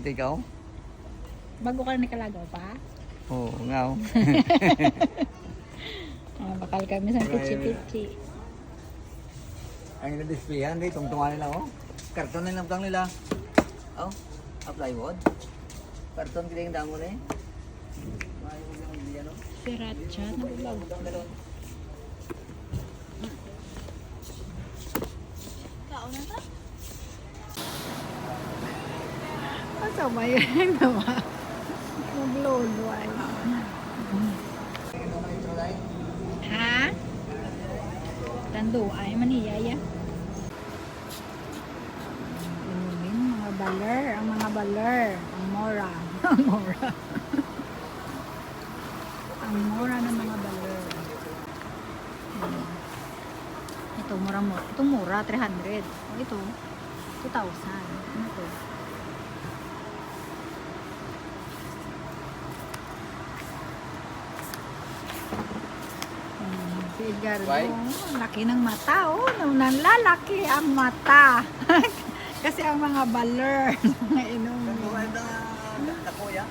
Oh. Bago ka na nikalagaw pa? Oo, nga oh. Ah, bakal kami sa pichi-pichi. Ay, na-displayan. Di, tungtungan nila oh. Karton na lang tang nila. Oh, a plywood. Karton kita yung damo na eh. May mo ba yan naman? Maglolo ay. Ha? Tando ay maniyaya. Inumin mga baler, ang mga baler, ang mora, ang mora. ang mora ng mga baler. Ito mura mo. Ito mura 300. Oh, ito 2,000. Ano to? Si Edgardo, Why? oh, laki ng mata, oh. Nanlalaki ang mata. Kasi ang mga baler, mga inumin. Tungtungan na, na kuya.